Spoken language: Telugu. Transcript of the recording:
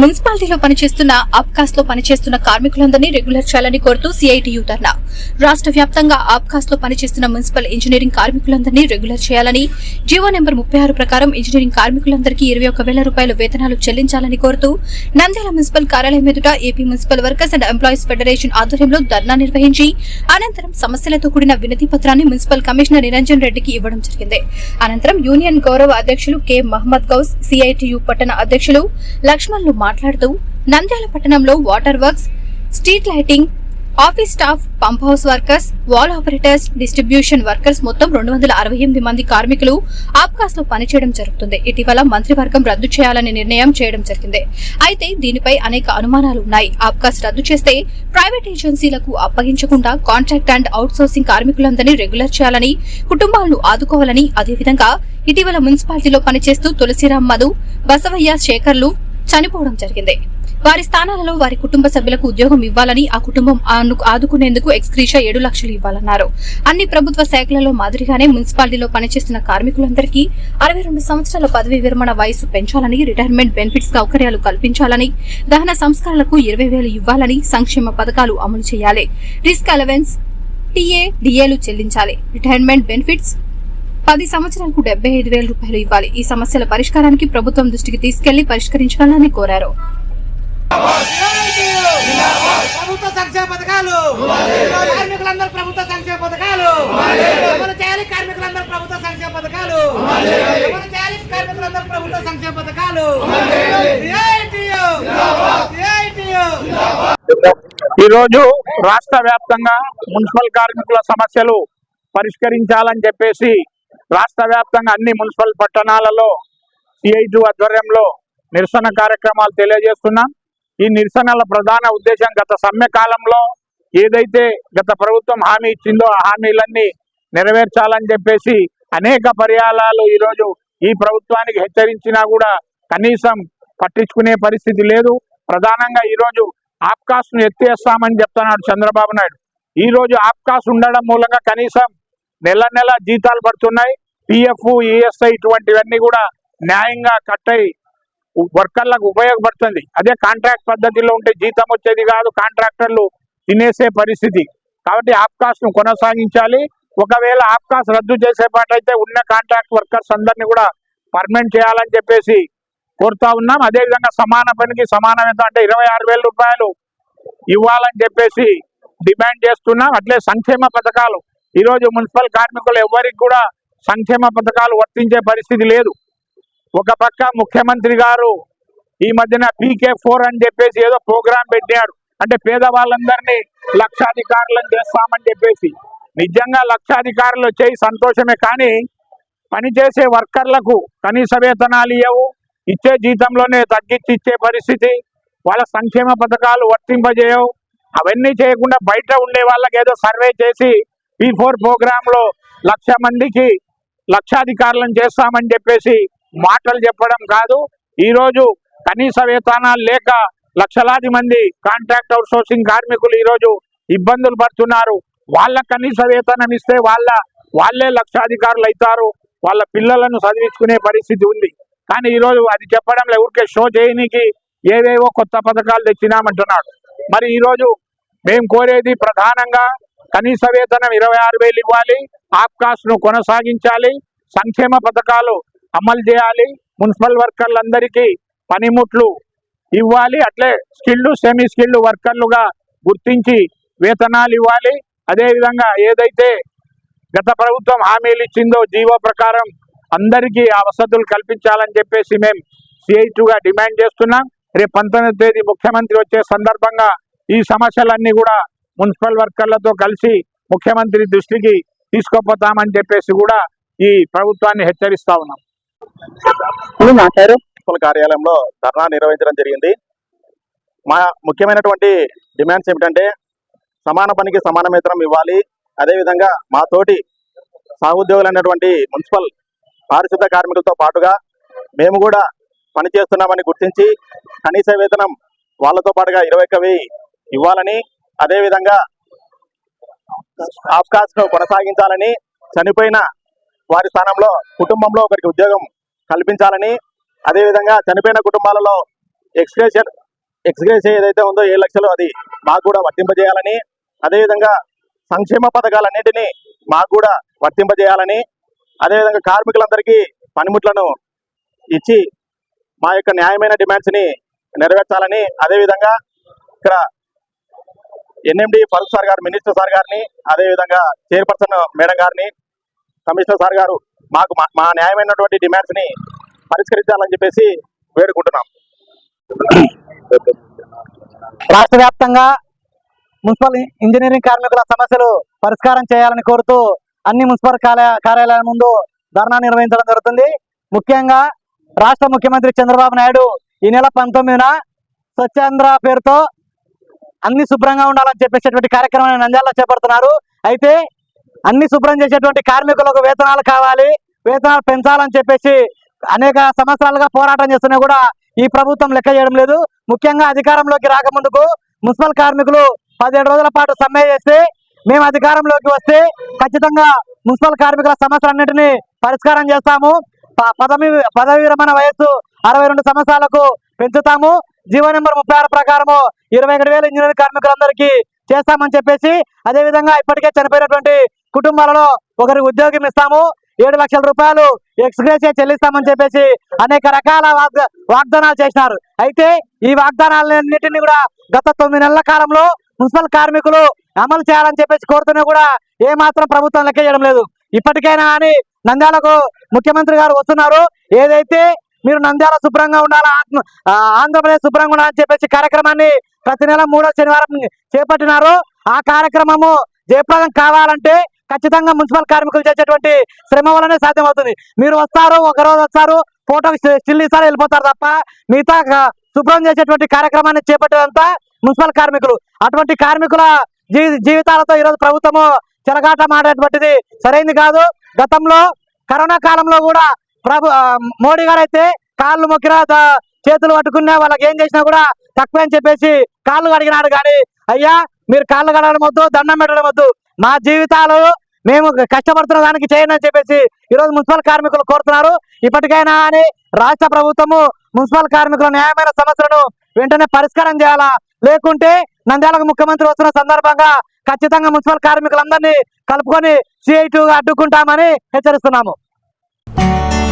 మున్సిపాలిటీలో పనిచేస్తున్న అబ్కాస్లో పనిచేస్తున్న కార్మికులందరినీ రెగ్యులర్ చేయాలని కోరుతూ సిఐటియు ధర్నా. రాష్ట్ర వ్యాప్తంగా అబ్కాస్లో పనిచేస్తున్న మున్సిపల్ ఇంజనీరింగ్ కార్మికులందరినీ రెగ్యులర్ చేయాలని జీవో నెంబర్ ముప్పై ఆరు ప్రకారం ఇంజనీరింగ్ కార్మికులందరికీ ఇరవై ఒక వేల రూపాయల వేతనాలు చెల్లించాలని కోరుతూ నంద్యాల మున్సిపల్ కార్యాలయం ఎదుట AP municipal workers and employees federation ఆధ్వర్యంలో ధర్నా నిర్వహించి అనంతరం సమస్యలతో కూడిన వినతి పత్రాన్ని మున్సిపల్ కమిషనర్ నిరంజన్ రెడ్డికి ఇవ్వడం జరిగింది. అనంతరం యూనియన్ గౌరవ అధ్యక్షులు కె. మహమ్మద్ గౌస్ సిఐటియు పట్టణ అధ్యక్షులు లక్ష్మణ్లు మాట్లాడుతూ నంద్యాల పట్టణంలో water works street lighting office staff pump house workers valve operators distribution workers మొత్తం రెండు వందల అరవై ఎనిమిది మంది కార్మికులు ఆప్కాస్లో పనిచేయడం జరుగుతుంది. ఇటీవల మంత్రివర్గం రద్దు చేయాలని నిర్ణయం చేయడం జరిగింది. అయితే దీనిపై అనేక అనుమానాలు ఉన్నాయి. ఆబ్కాస్ రద్దు చేస్తే ప్రైవేట్ ఏజెన్సీలకు అప్పగించకుండా కాంట్రాక్ట్ అండ్ అవుట్సోర్సింగ్ కార్మికులందరినీ రెగ్యులర్ చేయాలని కుటుంబాలను ఆదుకోవాలని అదేవిధంగా ఇటీవల మున్సిపాలిటీలో పనిచేస్తూ తులసిరామ్ మధు బసవయ్య శేఖర్లు చనిపోవడం జరిగింది. వారి స్థానాలలో వారి కుటుంబ సభ్యులకు ఉద్యోగం ఇవ్వాలని ఆ కుటుంబం ఆదుకునేందుకు ఎక్స్క్రీషా ఏడు లక్షలు ఇవ్వాలన్నారు. అన్ని ప్రభుత్వ శాఖలలో మాదిరిగానే మున్సిపాలిటీలో పనిచేస్తున్న కార్మికులందరికీ అరవై రెండు సంవత్సరాల పదవీ విరమణ వయసు పెంచాలని రిటైర్మెంట్ బెనిఫిట్స్ సౌకర్యాలు కల్పించాలని దహన సంస్కరణలకు ఇరవై వేలు ఇవ్వాలని సంక్షేమ పథకాలు అమలు చేయాలి. రిస్క్ అలవెన్స్ టీఏ డిఏలు చెల్లించాలి. రిటైర్మెంట్ బెనిఫిట్స్ పది సంవత్సరాలకు డెబ్బై ఐదు వేల రూపాయలు ఇవ్వాలి. ఈ సమస్యల పరిష్కారానికి ప్రభుత్వం దృష్టికి తీసుకెళ్ళి పరిష్కరించాలని కోరారు. ప్రభుత్వ సంక్షేమ పథకాలు. కార్మికులందరూ ప్రభుత్వ సంక్షేమ పథకాలు. ఎవరు చేయాలి కార్మికులందరూ ప్రభుత్వ సంక్షేమ పథకాలు. ఎవరు చేయాలి కార్మికులందరూ ప్రభుత్వ సంక్షేమ పథకాలు. CITU, CITU. ఈరోజు రాష్ట్ర వ్యాప్తంగా మున్సిపల్ కార్మికుల సమస్యలు పరిష్కరించాలని చెప్పేసి రాష్ట్ర వ్యాప్తంగా అన్ని మున్సిపల్ పట్టణాలలో సిఐటి ఆధ్వర్యంలో నిరసన కార్యక్రమాలు తెలియజేస్తున్నాం. ఈ నిరసనల ప్రధాన ఉద్దేశం గత సమ్మె కాలంలో ఏదైతే గత ప్రభుత్వం హామీ ఇచ్చిందో ఆ హామీలన్నీ నెరవేర్చాలని చెప్పేసి అనేక పర్యాలాలు ఈరోజు ఈ ప్రభుత్వానికి హెచ్చరించినా కూడా కనీసం పట్టించుకునే పరిస్థితి లేదు. ప్రధానంగా ఈరోజు ఆప్కాస్ను ఎత్తేస్తామని చెప్తున్నాడు చంద్రబాబు నాయుడు. ఈ రోజు ఆప్కాస్ ఉండడం మూలంగా కనీసం నెల నెల జీతాలు పడుతున్నాయి. పిఎఫ్ ఈఎస్ఐ ఇటువంటివన్నీ కూడా న్యాయంగా కట్ అయి వర్కర్లకు ఉపయోగపడుతుంది. అదే కాంట్రాక్ట్ పద్ధతిలో ఉంటే జీతం వచ్చేది కాదు కాంట్రాక్టర్లు తినేసే పరిస్థితి. కాబట్టి ఆప్కాస్ను కొనసాగించాలి. ఒకవేళ ఆప్కాస్ రద్దు చేసే పాటైతే ఉన్న కాంట్రాక్ట్ వర్కర్స్ అందరినీ కూడా పర్మనెంట్ చేయాలని చెప్పేసి కోరుతా ఉన్నాం. అదేవిధంగా సమాన పనికి సమానం ఎంత అంటే ఇరవై ఆరు వేల రూపాయలు ఇవ్వాలని చెప్పేసి డిమాండ్ చేస్తున్నాం. అట్లే సంక్షేమ పథకాలు ఈరోజు మున్సిపల్ కార్మికులు ఎవరికి కూడా సంక్షేమ పథకాలు వర్తించే పరిస్థితి లేదు. ఒక పక్క ముఖ్యమంత్రి గారు ఈ మధ్యన పీకే ఫోర్ అని చెప్పేసి ఏదో ప్రోగ్రాం పెట్టాడు అంటే పేదవాళ్ళందరినీ లక్షాధికారులను చేస్తామని చెప్పేసి. నిజంగా లక్షాధికారులు వచ్చేయి సంతోషమే కానీ పనిచేసే వర్కర్లకు కనీస వేతనాలు ఇవ్వవు ఇచ్చే జీతంలోనే తగ్గించి ఇచ్చే పరిస్థితి. వాళ్ళ సంక్షేమ పథకాలు వర్తింపజేయవు. అవన్నీ చేయకుండా బయట ఉండే వాళ్ళకి ఏదో సర్వే చేసి పీ ఫోర్ ప్రోగ్రామ్లో లక్ష మందికి లక్షాధికారులను చేస్తామని చెప్పేసి మాటలు చెప్పడం కాదు. ఈరోజు కనీస వేతనాలు లేక లక్షలాది మంది కాంట్రాక్ట్ అవుట్సోర్సింగ్ కార్మికులు ఈరోజు ఇబ్బందులు పడుతున్నారు. వాళ్ళ కనీస వేతనం ఇస్తే వాళ్ళ వాళ్ళే లక్షాధికారులు అవుతారు. వాళ్ళ పిల్లలను చదివించుకునే పరిస్థితి ఉంది. కానీ ఈరోజు అది చెప్పడం లే ఊరికే షో చేయనీకి ఏవేవో కొత్త పథకాలు తెచ్చినామంటున్నాడు మరి ఈరోజు మేము కోరేది ప్రధానంగా కనీస వేతనం ఇరవై ఆరు వేలు ఇవ్వాలి. ఆప్కాస్ను కొనసాగించాలి. సంక్షేమ పథకాలు అమలు చేయాలి. మున్సిపల్ వర్కర్లందరికీ పనిముట్లు ఇవ్వాలి. అట్లే స్కిల్డ్ సెమీ స్కిల్డ్ వర్కర్లుగా గుర్తించి వేతనాలు ఇవ్వాలి. అదేవిధంగా ఏదైతే గత ప్రభుత్వం హామీలు ఇచ్చిందో జీవో ప్రకారం అందరికీ ఆ వసతులు కల్పించాలని చెప్పేసి మేము సిఐటుగా డిమాండ్ చేస్తున్నాం. రేపు పంతొమ్మిది తేదీ ముఖ్యమంత్రి వచ్చే సందర్భంగా ఈ సమస్యలన్నీ కూడా మున్సిపల్ వర్కర్లతో కలిసి ముఖ్యమంత్రి దృష్టికి తీసుకుపోతామని చెప్పేసి కూడా ఈ ప్రభుత్వాన్ని హెచ్చరిస్తా ఉన్నాం. మున్సిపల్ కార్యాలయంలో ధర్నా నిర్వహించడం జరిగింది. మా ముఖ్యమైనటువంటి డిమాండ్స్ ఏమిటంటే సమాన పనికి సమాన వేతనం ఇవ్వాలి. అదేవిధంగా మా తోటి సహోద్యోగులైనటువంటి మున్సిపల్ పారిశుద్ధ కార్మికులతో పాటుగా మేము కూడా పనిచేస్తున్నామని గుర్తించి కనీస వేతనం వాళ్ళతో పాటుగా ఇరవై ఇవ్వాలని అదేవిధంగా ఆఫ్కాస్ను కొనసాగించాలని చనిపోయిన వారి స్థానంలో కుటుంబంలో ఒకరికి ఉద్యోగం కల్పించాలని అదేవిధంగా చనిపోయిన కుటుంబాలలో ఎక్స్గ్రేషన్ ఎక్స్గ్రేషన్ ఏదైతే ఉందో ఏడు లక్షలు అది మాకు కూడా వర్తింపజేయాలని అదేవిధంగా సంక్షేమ పథకాలన్నింటినీ మాకు కూడా వర్తింపజేయాలని అదేవిధంగా కార్మికులందరికీ పనిముట్లను ఇచ్చి మా యొక్క న్యాయమైన డిమాండ్స్ని నెరవేర్చాలని అదేవిధంగా ఇక్కడ ఎన్ఎండి ఫరూక్ సార్ గారు మినిస్టర్ సార్ గారిని అదేవిధంగా చైర్పర్సన్ మేడం గారిని కమిషనర్ సార్ గారు మాకు మా- మా న్యాయమైనటువంటి డిమాండ్స్ని పరిష్కరించాలని చెప్పేసి వేడుకుంటున్నాం. రాష్ట్ర వ్యాప్తంగా మున్సిపల్ ఇంజనీరింగ్ కార్మికుల సమస్యలు పరిష్కారం చేయాలని కోరుతూ అన్ని మున్సిపల్ కార్యాలయాల ముందు ధర్నా నిర్వహించడం జరుగుతుంది. ముఖ్యంగా రాష్ట్ర ముఖ్యమంత్రి చంద్రబాబు నాయుడు ఈ నెల పంతొమ్మిదిన స్వచ్ఛాంధ్ర పేరుతో అన్ని శుభ్రంగా ఉండాలని చెప్పేసేటువంటి కార్యక్రమాన్ని నంద్యాలలో చేపడుతున్నారు. అయితే అన్ని శుభ్రం చేసేటువంటి కార్మికులకు వేతనాలు కావాలి. వేతనాలు పెంచాలని చెప్పేసి అనేక సంవత్సరాలుగా పోరాటం చేస్తున్నా కూడా ఈ ప్రభుత్వం లెక్క చేయడం లేదు. ముఖ్యంగా అధికారంలోకి రాకముందుకు మున్సిపల్ కార్మికులు పదిహేడు రోజుల పాటు సమ్మె చేస్తే మేము అధికారంలోకి వస్తే ఖచ్చితంగా మున్సిపల్ కార్మికుల సమస్యలన్నింటినీ పరిష్కారం చేస్తాము. ప- పదవి పదవి విరమణ వయస్సు అరవై రెండు సంవత్సరాలకు పెంచుతాము. జీవో నెంబర్ ముప్పై ఆరు ప్రకారము ఇరవై ఒకటి వేల ఇంజనీరింగ్ కార్మికులందరికీ చేస్తామని చెప్పేసి అదే విధంగా ఇప్పటికే చనిపోయినటువంటి కుటుంబాలలో ఒకరికి ఉద్యోగం ఇస్తాము ఏడు లక్షల రూపాయలు ఎక్స్గ్రేసియా చెల్లిస్తామని చెప్పేసి అనేక రకాల వాగ్దానాలు చేసినారు. అయితే ఈ వాగ్దానాలన్నింటినీ కూడా గత తొమ్మిది నెలల కాలంలో మున్సిపల్ కార్మికులు అమలు చేయాలని చెప్పేసి కోరుతున్నా కూడా ఏమాత్రం ప్రభుత్వం లెక్క చేయడం లేదు. ఇప్పటికైనా అని నంద్యాలకు ముఖ్యమంత్రి గారు వస్తున్నారు. ఏదైతే మీరు నంద్యాల శుభ్రంగా ఉండాలా? ఆత్మ ఆంధ్రప్రదేశ్ శుభ్రంగా ఉండాలని చెప్పేసి కార్యక్రమాన్ని ప్రతి నెల మూడో శనివారం చేపట్టినారు. ఆ కార్యక్రమము జయప్రదం కావాలంటే ఖచ్చితంగా మున్సిపల్ కార్మికులు చేసేటువంటి శ్రమ వల్లనే సాధ్యమవుతుంది. మీరు వస్తారు ఒక రోజు వస్తారు ఫోటో స్టిల్ ఇస్తారు వెళ్ళిపోతారు తప్ప మిగతా శుభ్రం చేసేటువంటి కార్యక్రమాన్ని చేపట్టేదంతా మున్సిపల్ కార్మికులు. అటువంటి కార్మికుల జీవితాలతో ఈరోజు ప్రభుత్వము చెలగాట మాడేటువంటిది సరైంది కాదు. గతంలో కరోనా కాలంలో కూడా ప్రభు మోడీ గారు అయితే కాళ్ళు మొక్కినా చేతులు పట్టుకున్నా వాళ్ళకి ఏం చేసినా కూడా తక్కువ అని చెప్పేసి కాళ్ళు కడిగినాడు. కానీ అయ్యా మీరు కాళ్ళు కడగడం వద్దు దండం పెట్టడం వద్దు. మా జీవితాలు మేము కష్టపడుతున్న దానికి చేయండి అని చెప్పేసి ఈరోజు మున్సిపల్ కార్మికులు కోరుతున్నారు. ఇప్పటికైనా అని రాష్ట్ర ప్రభుత్వము మున్సిపల్ కార్మికుల న్యాయమైన సమస్యలను వెంటనే పరిష్కారం చేయాలా? లేకుంటే నంద్యాలకు ముఖ్యమంత్రి వస్తున్న సందర్భంగా ఖచ్చితంగా మున్సిపల్ కార్మికులందరినీ కలుపుకొని సిఐటు అడ్డుకుంటామని హెచ్చరిస్తున్నాము.